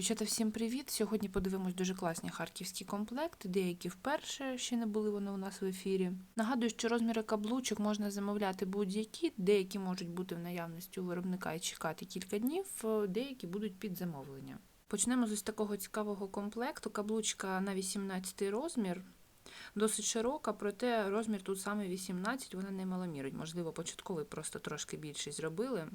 Дівчата, всім привіт! Сьогодні подивимось дуже класні харківські комплекти, деякі вперше ще не були вони у нас в ефірі. Нагадую, що розміри каблучок можна замовляти будь-які, деякі можуть бути в наявності у виробника і чекати кілька днів, е, деякі будуть під замовлення. Почнемо з ось такого цікавого комплекту. Каблучка на 18 розмір. Досить широка, проте розмір тут саме 18, вона не маломірить. Можливо, початковий просто трошки більший зробили.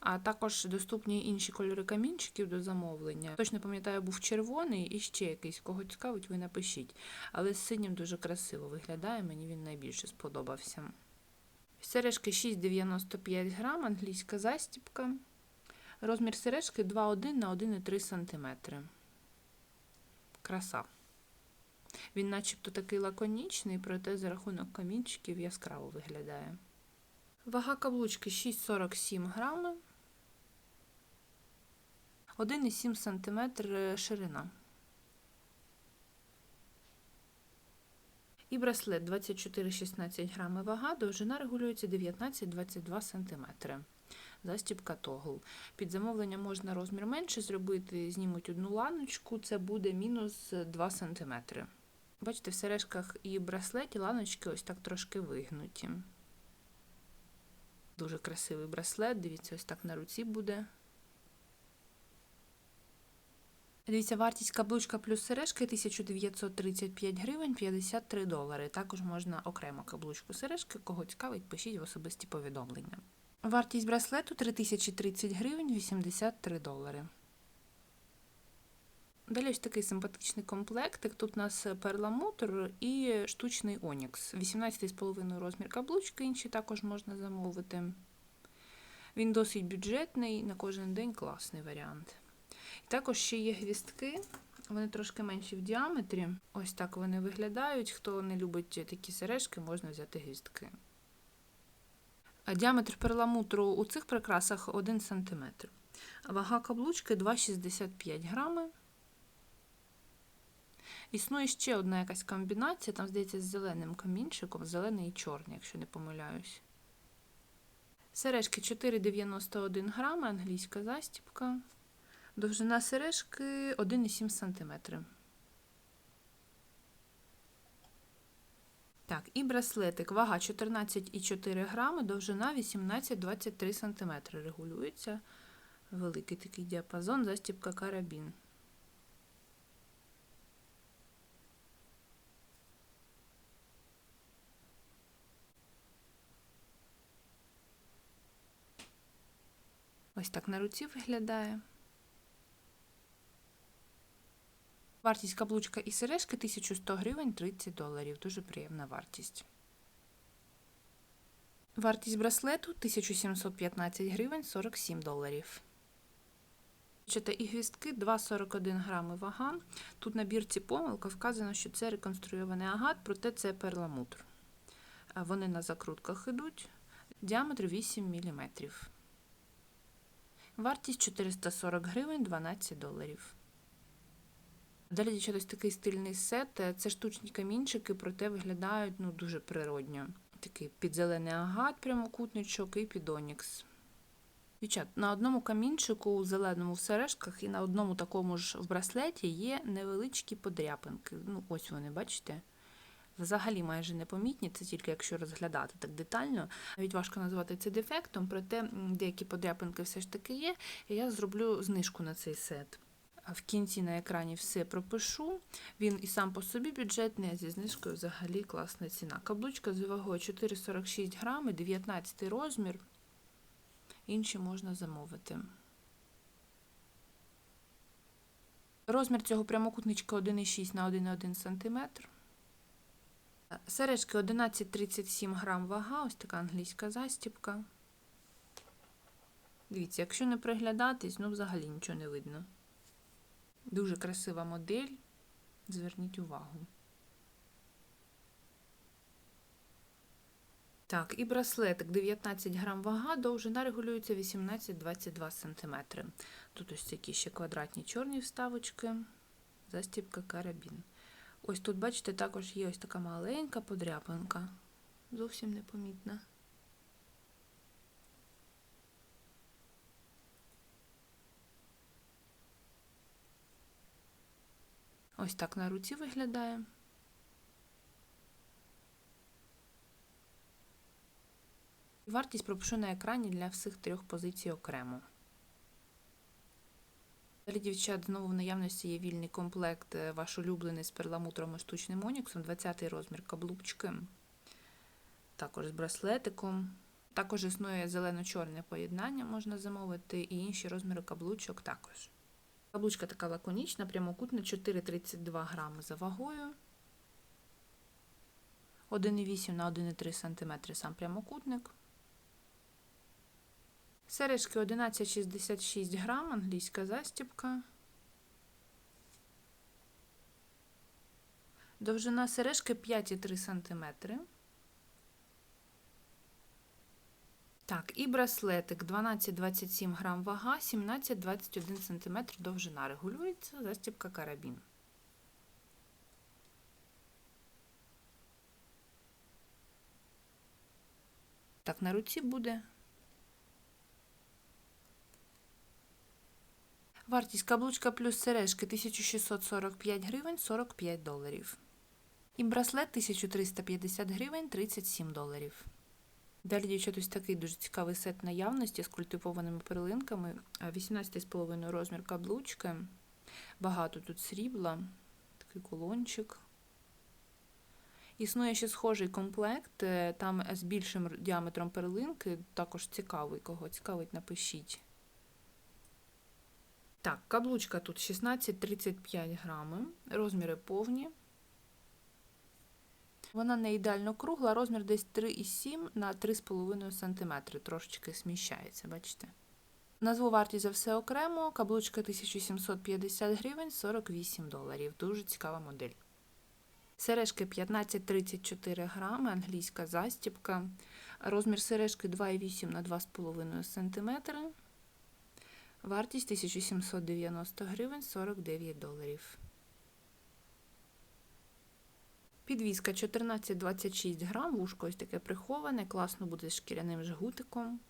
А також доступні інші кольори камінчиків до замовлення. Точно пам'ятаю, був червоний і ще якийсь. Кого цікавить, ви напишіть. Але з синім дуже красиво виглядає, мені він найбільше сподобався. Сережки 6,95 грам, англійська застіпка. Розмір сережки 2,1 на 1,3 см. Краса. Він начебто такий лаконічний, проте за рахунок камінчиків яскраво виглядає. Вага каблучки 6,47 грами. 1,7 см ширина. І браслет 24-16 грами вага, довжина регулюється 19-22 см. Застібка тогл. Під замовлення можна розмір менше зробити, знімуть одну ланочку, це буде мінус 2 см. Бачите, в сережках і браслеті ланочки ось так трошки вигнуті. Дуже красивий браслет, дивіться, ось так на руці буде. Дивіться, вартість каблучка плюс сережки 1935 гривень 53 долари. Також можна окремо каблучку сережки, кого цікавить, пишіть в особисті повідомлення. Вартість браслету 3030 гривень 83 долари. Далі ось такий симпатичний комплектик. Тут у нас перламутр і штучний онікс. 18,5 розмір каблучки, інші також можна замовити. Він досить бюджетний, на кожен день класний варіант. І також ще є гвістки, вони трошки менші в діаметрі. Ось так вони виглядають. Хто не любить такі сережки, можна взяти гвістки. Діаметр перламутру у цих прикрасах 1 см. Вага каблучки 2,65 грами. Існує ще одна якась комбінація, там, здається, з зеленим камінчиком, зелений і чорний, якщо не помиляюсь. Сережки 4,91 грами, англійська застіпка. Довжина сережки 1,7 см. Так, і браслетик. Вага 14,4 грами, довжина 18-23 см. Регулюється. Великий такий діапазон, застіпка карабін. Ось так на руці виглядає. Вартість каблучка і сережки 1100 гривень 30 доларів. Дуже приємна вартість. Вартість браслету 1715 гривень 47 доларів. І гвістки 2,41 грами вага. Тут на бірці помилка вказано, що це реконструйований агат, проте це перламутр. Вони на закрутках йдуть. Діаметр 8 мм. Вартість 440 гривень 12 доларів. Далі дівчата, ось такий стильний сет. Це штучні камінчики, проте виглядають ну, дуже природньо. Такий підзелений агат, прямокутничок і підонікс. Дівчат, на одному камінчику, у зеленому в сережках, і на одному такому ж в браслеті є невеличкі подряпинки. Ну, ось вони, бачите? Взагалі майже непомітні, це тільки якщо розглядати так детально. Навіть важко назвати це дефектом, проте деякі подряпинки все ж таки є, і я зроблю знижку на цей сет. В кінці на екрані все пропишу. Він і сам по собі бюджетний, а зі знижкою взагалі класна ціна. Каблучка з вагою 4,46 грами, 19 розмір. Інші можна замовити. Розмір цього прямокутничка 1,6 на 1,1 см. Сережки 11,37 грам вага, ось така англійська застіпка. Дивіться, якщо не приглядатись, ну взагалі нічого не видно. Дуже красива модель. Зверніть увагу. Так, і браслетик 19 грам вага, довжина регулюється 18-22 см. Тут ось такі ще квадратні чорні вставочки, застіпка карабін. Ось тут, бачите, також є ось така маленька подряпинка, зовсім непомітна. Ось так на руці виглядає. Вартість пропишу на екрані для всіх трьох позицій окремо. Далі, дівчат, знову в наявності є вільний комплект, е, ваш улюблений з перламутром і штучним оніксом, 20-й розмір каблучки, також з браслетиком. Також існує зелено-чорне поєднання, можна замовити, і інші розміри каблучок також. Каблучка така лаконічна, прямокутна, 4,32 грами за вагою. 1,8 на 1,3 см сам прямокутник. Сережки 11,66 грам, англійська застібка. Довжина сережки 5,3 см. Так, і браслетик 12-27 грам вага, 17-21 см довжина. Регулюється застібка карабін. Так, на руці буде. Вартість каблучка плюс сережки 1645 гривень 45 доларів. І браслет 1350 гривень 37 доларів. Далі, дівчат, ось такий дуже цікавий сет наявності з культивованими перлинками. 18,5 розмір каблучки. Багато тут срібла, такий колончик. Існує ще схожий комплект, е, там з більшим діаметром перлинки, також цікавий. Кого цікавить, напишіть. Так, каблучка тут 16-35 грами, розміри повні. Вона не ідеально кругла, розмір десь 3,7 на 3,5 см. Трошечки сміщається, бачите? Назву вартість за все окремо. Каблучка 1750 гривень 48 доларів. Дуже цікава модель. Сережки 15-34 грами, англійська застібка. Розмір сережки 2,8 на 2,5 см. Вартість 1790 гривень 49 доларів. Підвізка 14-26 грам, вушко ось таке приховане, класно буде з шкіряним жгутиком.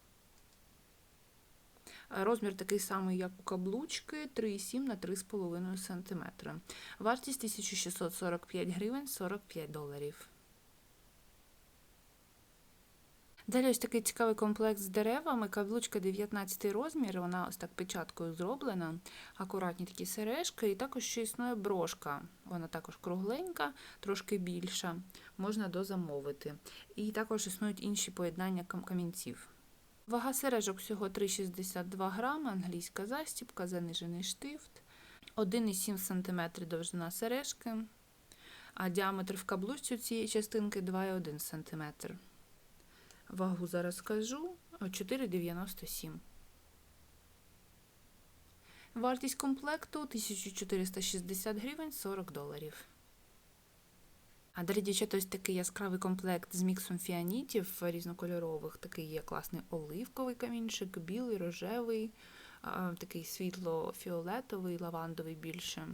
Розмір такий самий, як у каблучки, 3,7 на 3,5 см. Вартість 1645 гривень 45 доларів. Далі ось такий цікавий комплект з деревами. Каблучка 19 розмір, вона ось так печаткою зроблена, акуратні такі сережки, і також ще існує брошка. Вона також кругленька, трошки більша, можна дозамовити. І також існують інші поєднання камінців. Вага сережок всього 3,62 грами, англійська застібка, занижений штифт, 1,7 см довжина сережки, а діаметр в каблучці цієї частинки 2,1 см. Вагу зараз скажу 4,97. Вартість комплекту 1460 гривень 40 доларів. А далі, дівчата, ось такий яскравий комплект з міксом фіанітів різнокольорових. Такий є класний оливковий камінчик, білий, рожевий, такий світло-фіолетовий, лавандовий більше.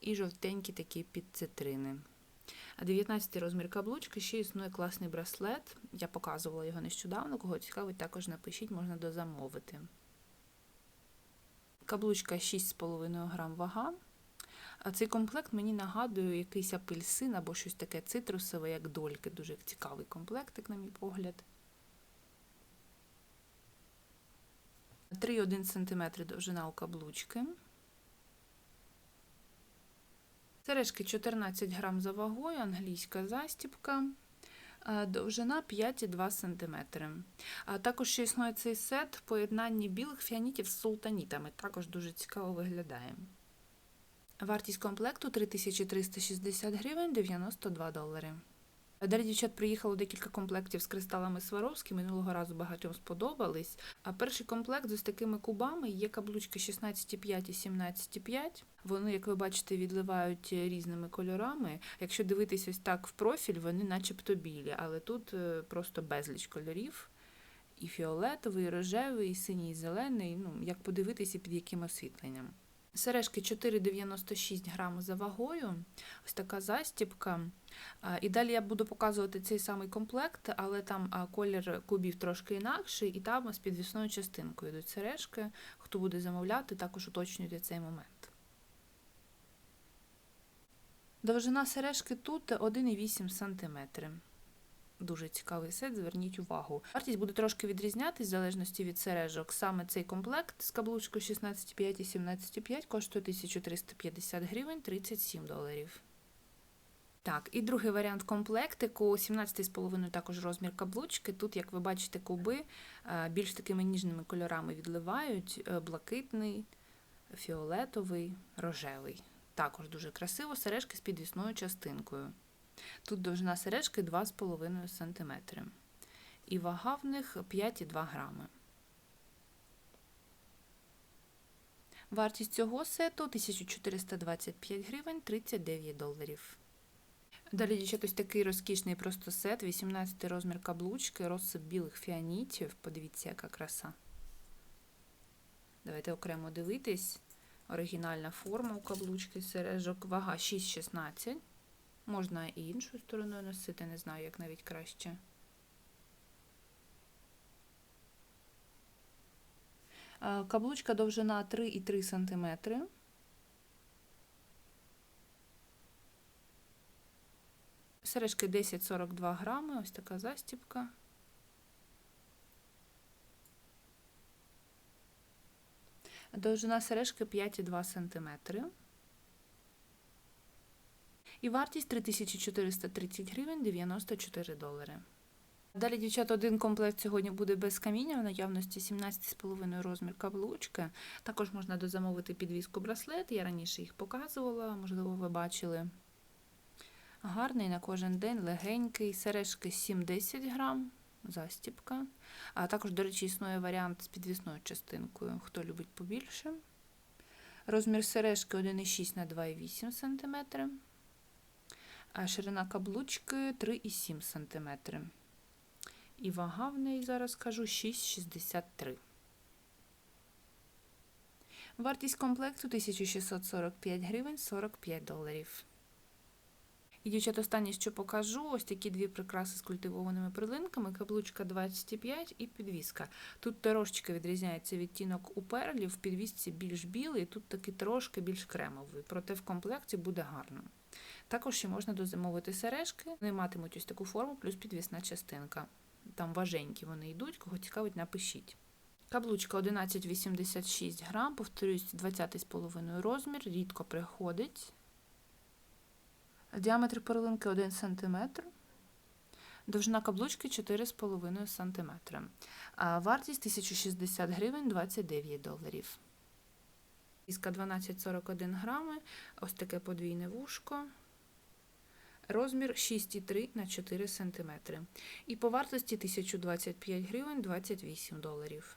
І жовтенькі такі підцитрини. 19 розмір каблучки, ще існує класний браслет. Я показувала його нещодавно, кого цікавить, також напишіть, можна дозамовити. Каблучка 6,5 грам вага. А цей комплект мені нагадує якийсь апельсин або щось таке цитрусове, як дольки. Дуже цікавий комплектик, на мій погляд. 3,1 см довжина у каблучки. Сережки 14 грам за вагою, англійська застібка, довжина 5,2 см. А також ще існує цей сет в поєднанні білих фіанітів з султанітами. Також дуже цікаво виглядає. Вартість комплекту 3360 гривень 92 долари. Далі дівчат приїхало декілька комплектів з кристалами Сваровські. Минулого разу багатьом сподобались. А перший комплект з такими кубами є каблучки 16,5 і 17,5. Вони, як ви бачите, відливають різними кольорами. Якщо дивитись ось так в профіль, вони начебто білі, але тут е, просто безліч кольорів. І фіолетовий, і рожевий, і синій, і зелений. Ну, як подивитися під яким освітленням. Сережки 4,96 грами за вагою. Ось така застіпка. І далі я буду показувати цей самий комплект, але там колір кубів трошки інакший, і там з підвісною частинкою йдуть сережки. Хто буде замовляти, також уточнюйте цей момент. Довжина сережки тут 1,8 см. Дуже цікавий сет, зверніть увагу. Вартість буде трошки відрізнятись в залежності від сережок. Саме цей комплект з каблучкою 16,5 і 17,5 коштує 1350 гривень 37 доларів. Так, і другий варіант комплектику 17,5 також розмір каблучки. Тут, як ви бачите, куби е, більш такими ніжними кольорами відливають: е, блакитний, фіолетовий, рожевий. Також дуже красиво, сережки з підвісною частинкою. Тут довжина сережки 2,5 см. І вага в них 5,2 грами. Вартість цього сету 1425 гривень 39 доларів. Далі, дівчат, ось такий розкішний просто сет, 18 розмір каблучки, розсип білих фіанітів. Подивіться, яка краса. Давайте окремо дивитись. Оригінальна форма у каблучки сережок. Вага 6,16. Можна і іншою стороною носити, не знаю, як навіть краще. Е, Каблучка довжина 3,3 см. Сережки 10-42 грами, ось така застіпка. Довжина сережки 5,2 см. І вартість 3430 гривень 94 долари. Далі, дівчат, один комплект сьогодні буде без каміння, в наявності 17,5 розмір каблучки. Також можна дозамовити підвіску браслет. Я раніше їх показувала, можливо, ви бачили. Гарний на кожен день, легенький, сережки 7-10 грам, застіпка. А також, до речі, існує варіант з підвісною частинкою, хто любить побільше. Розмір сережки 1,6 на 2,8 см. А ширина каблучки 3,7 см. І вага в неї, зараз кажу, 6,63. Вартість комплекту 1645 гривень 45 доларів. І, дівчат, останнє, що покажу, ось такі дві прикраси з культивованими прилинками, каблучка 25 і підвіска. Тут трошечки відрізняється відтінок у перлі, в підвісці більш білий, тут такий трошки більш кремовий, проте в комплекті буде гарно. Також ще можна дозамовити сережки, вони матимуть ось таку форму, плюс підвісна частинка. Там важенькі вони йдуть, кого цікавить, напишіть. Каблучка 11,86 грам, повторюсь, 20,5 розмір, рідко приходить. Діаметр перлинки 1 см. Довжина каблучки 4,5 см. Вартість 1060 гривень 29 доларів. Іска 12,41 грами. Ось таке подвійне вушко. Розмір 6,3 на 4 см. І по вартості 1025 гривень 28 доларів.